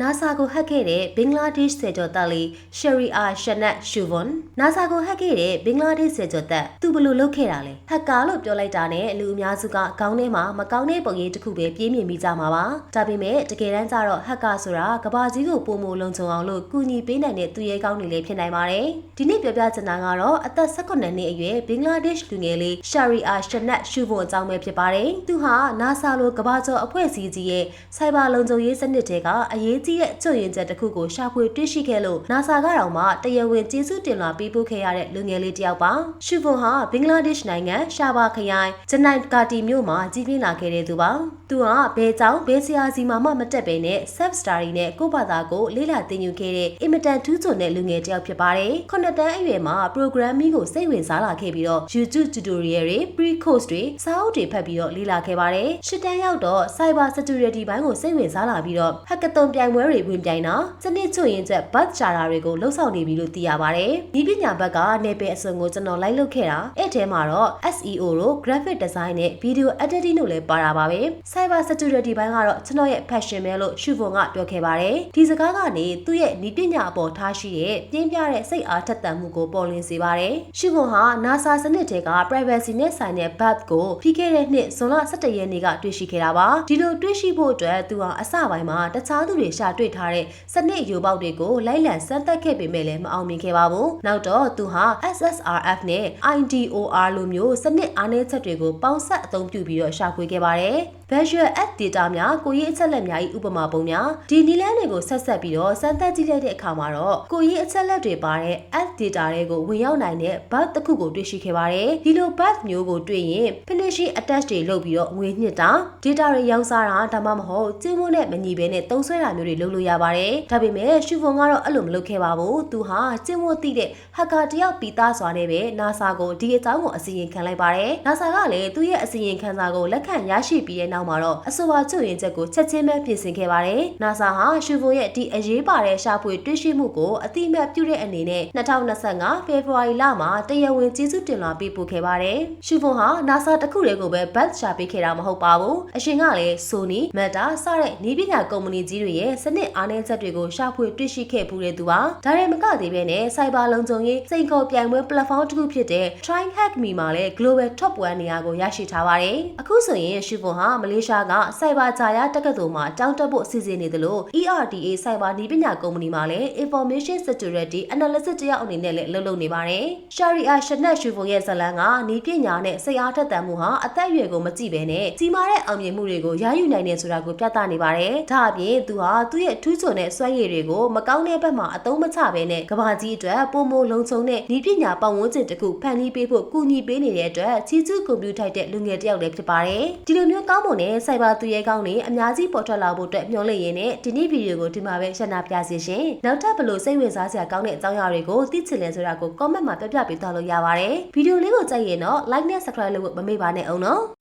NASA ကိုဟက်ခဲ့တဲ့ဘင်္ဂလားဒေ့ရှ်ဆယ်ကျော်သက်လေးရှယ်ရီအာရှနတ်ရှူဗွန် NASA ကိုဟက်ခဲ့တဲ့ဘင်္ဂလားဒေ့ရှ်ဆယ်ကျော်သက်သူဘယ်လို့လုပ်ခဲ့တာလဲဟက်ကာလို့ပြောလိုက်တာနဲ့လူအများစုကကောင်းထဲမှာမကောင်းတဲ့ပုံရိပ်တစ်ခုပဲပြေးမြင်မိကြမှာပါဒါပေမဲ့တကယ်တမ်းကျတော့ဟက်ကာဆိုတာကဘာကြီးကိုပုံမလုံခြုံအောင်လို့ကူညီပေးနိုင်တဲ့သူရဲကောင်းတွေလည်းဖြစ်နိုင်ပါတယ်ဒီနေ့ပြောပြချင်တာကတော့အသက်18နှစ်အရွယ်ဘင်္ဂလားဒေ့ရှ်လူငယ်လေးရှယ်ရီအာရှနတ်ရှူဗွန်အကြောင်းပဲဖြစ်ပါတယ်သူဟာ NASA လိုကဘာကျော်အဖွဲ့အစည်းကြီးရဲ့စိုက်ဘာလုံခြုံရေးစနစ်တွေကအရေးကြီးတဲ့ကျွတ်ရင်ချက်တစ်ခုကိုရှာဖွေတွေ့ရှိခဲ့လို့ NASA ကတော့မှတရားဝင်ကျေးဇူးတင်လာပေးပို့ခဲ့ရတဲ့လူငယ်လေးတစ်ယောက်ပါရှူဗွန်ဟာဘင်္ဂလားဒေ့ရှ်နိုင်ငံရှာဘာခရိုင်ဂျနိုင်ကာတီမြို့မှာကြီးပြင်းလာခဲ့တဲ့သူပါသူကဘဲကြောင်ဘဲဆရာစီမှာမှမတက်ပဲနဲ့ self study နဲ့ကိုယ့်ဘာသာကိုလေ့လာသင်ယူခဲ့တဲ့အင်မတန်ထူးချွန်တဲ့လူငယ်တစ်ယောက်ဖြစ်ပါတယ်ခုနှစ်တန်းအရွယ်မှာ programming ကိုစိတ်ဝင်စားလာခဲ့ပြီးတော့ YouTube tutorial တွေ pre course တွေစာအုပ်တွေဖတ်ပြီးတော့လေ့လာခဲ့ပါတယ်ရှစ်တန်းရောက်တော့ cyber security ဘိုင်းကိုစိတ်ဝင်စားလာပြီးတော့ hackathon ပြိုင်ပွဲတွေဝင်ပြိုင်တာစနစ်ချွတ်ရင်ချက် bug ချတာတွေကိုလှုပ်ဆောင်နေပြီလို့သိရပါတယ်ဒီပညာဘက်ကနေပယ်အစုံကိုကျွန်တော်လိုက်လုပ်ခဲ့တာအဲ့ထဲမှာတော့ SEO တို့ graphic design နဲ့ video editing တို့လည်းပါတာပါပဲ cyber security ဘိုင်းကတော့ကျွန်တော်ရဲ့ passion ပဲလို့ရှုဖုံကပြောခဲ့ပါတယ်ဒီစကားကနေသူ့ရဲ့ဤပညာအပေါ်ထားရှိတဲ့ပြင်းပြတဲ့စိတ်အားထက်သန်မှုကိုပေါ်လွင်စေပါတယ်ရှုဖုံဟာ NASA စနစ်တွေက privacy နဲ့ဆိုင်တဲ့ bug ကိုပြီးခဲ့တဲ့နှစ်ဇွန်လ17ရက်နေ့ကတွေ့ရှိခဲ့တာပါဒီလိုတွေ့ရှိဖို့အတွက်သူဟာအစပိုင်းမှာတခြားသူတွေရှာတွေ့ထားတဲ့စနစ်ယူပေါက်တွေကိုလိုက်လံစမ်းသပ်ခဲ့ပေမဲ့လည်းမအောင်မြင်ခဲ့ပါဘူးနောက်တော့သူဟာ SSRF နဲ့ IDOR လိုမျိုးစနစ်အားနည်းချက်တွေကိုပေါင်းဆက်အသုံးပြုပြီးတော့ရှာဖွေခဲ့ပါတယ် Visual Ad Data များကိုရေးအချက်လက်များ၏ဥပမာပုံများဒီနည်းလမ်းတွေကိုဆက်ဆက်ပြီးတော့စမ်းသပ်ကြည့်လိုက်တဲ့အခါမှာတော့ကိုရေးအချက်လက်တွေပါတဲ့ Ad Data တွေကိုဝင်ရောက်နိုင်တဲ့ bug တစ်ခုကိုတွေ့ရှိခဲ့ပါတယ်ဒီလို bug မျိုးကိုတွေ့ရင် finishing attach တွေလုပ်ပြီးတော့ငွေညှစ်တာ data တွေရောင်းစားတာဒါမှမဟုတ်ကျင်းမိုးနဲ့မညီဘဲနဲ့တုံးဆွဲတာမျိုးတွေလုပ်လို့ရပါတယ်ဒါပေမဲ့ရှူဖုံကတော့အဲ့လိုမလုပ်ခဲ့ပါဘူးသူဟာကျင်းမိုးတိတဲ့ hacker တယောက်ပြီးသားစွာနဲ့ပဲ NASA ကိုဒီအကြောင်းကိုအစီရင်ခံလိုက်ပါတယ် NASA ကလည်းသူ့ရဲ့အစီရင်ခံစာကိုလက်ခံရရှိပြီးတဲ့နောက်မှာတော့အဆိုပါချုပ်ရင်ချက်ကိုချက်ချင်းပဲပြင်ဆင်ခဲ့ပါတယ် NASA ဟာရှူဖုံရဲ့ဒီအရေးပါတဲ့ရှာဖွေတွေ့ရှိမှုကိုအတိအမှတ်ပြုတဲ့အနေနဲ့2025ဖေဖော်ဝါရီလမှာတရားဝင်ကျေးဇူးတင်လာပေးပို့ခဲ့ပါတယ်ရှူဖုံဟာ NASA တခုတည်းကိုပဲ batch ရှာပေးခဲ့တာမဟုတ်ပါဘူးအရှင်ကလည်း Sony, Meta စတဲ့နည်းပညာကုမ္ပဏီကြီးတွေရဲ့စနစ်အားနည်းချက်တွေကိုရှာဖွေတွေ့ရှိခဲ့ပူတဲ့သူပါဒါရဲမကသေးပဲနဲ့စိုက်ဘာလုံခြုံရေးစိန်ခေါ်ပြိုင်ပွဲ platform တစ်ခုဖြစ်တဲ့ Try Hack Me မှာလည်း Global Top 1နေရာကိုရရှိထားပါတယ်အခုဆိုရင်ရှူဖုံဟာမလေးရှားကစိုက်ဘာဂျာယာတက္ကသိုလ်မှာတောင်းတက်ဖို့စီစဉ်နေသလို ERDA စိုက်ဘာနည်းပညာကုမ္ပဏီမှာလည်း Information Security Analyst တယောက်အနေနဲ့လည်းလုပ်လုပ်နေပါတယ်ရှာရီအာရှနက်ရှူဖုံရဲ့ဇလန်ကနည်းပညာနဲ့စိတ်အားထက်သန်မှုဟာအသက်အရွယ်ကိုမကြည့်ဘဲနဲ့ကြီးမားတဲ့အောင်မြင်မှုတွေကိုရယူနိုင်တယ်ဆိုတာကိုပြသနေပါတယ်။ဒါအပြင်သူဟာသူ့ရဲ့ထူးချွန်တဲ့စွမ်းရည်တွေကိုမကောင်းတဲ့ဘက်မှာအသုံးမချဘဲနဲ့ကဘာကြီးအတွက်ပုံမလုံခြုံတဲ့ဤပညာပတ်ဝန်းကျင်တစ်ခုဖန်တီးပေးဖို့ကူညီပေးနေတဲ့အတွက်ချီးကျူးကွန်ပျူတာတဲ့လူငယ်တစ်ယောက်လည်းဖြစ်ပါတယ်။ဒီလိုမျိုးကောင်းမွန်တဲ့စိုက်ဘာသူရဲကောင်းတွေအများကြီးပေါ်ထွက်လာဖို့အတွက်မျှော်လင့်ရင်းနဲ့ဒီနေ့ဗီဒီယိုကိုဒီမှာပဲရှင်းနာပြစီရှင်။နောက်ထပ်ဘလို့စိတ်ဝင်စားစရာကောင်းတဲ့အကြောင်းအရာတွေကိုသိချင်လဲဆိုတာကို comment မှာပြပြပေးသွားလို့ရပါတယ်။ဗီဒီယိုလေးကိုကြိုက်ရင်တော့ like နဲ့ subscribe လုပ်ဖို့မမေ့ပါနဲ့အောင်နော်။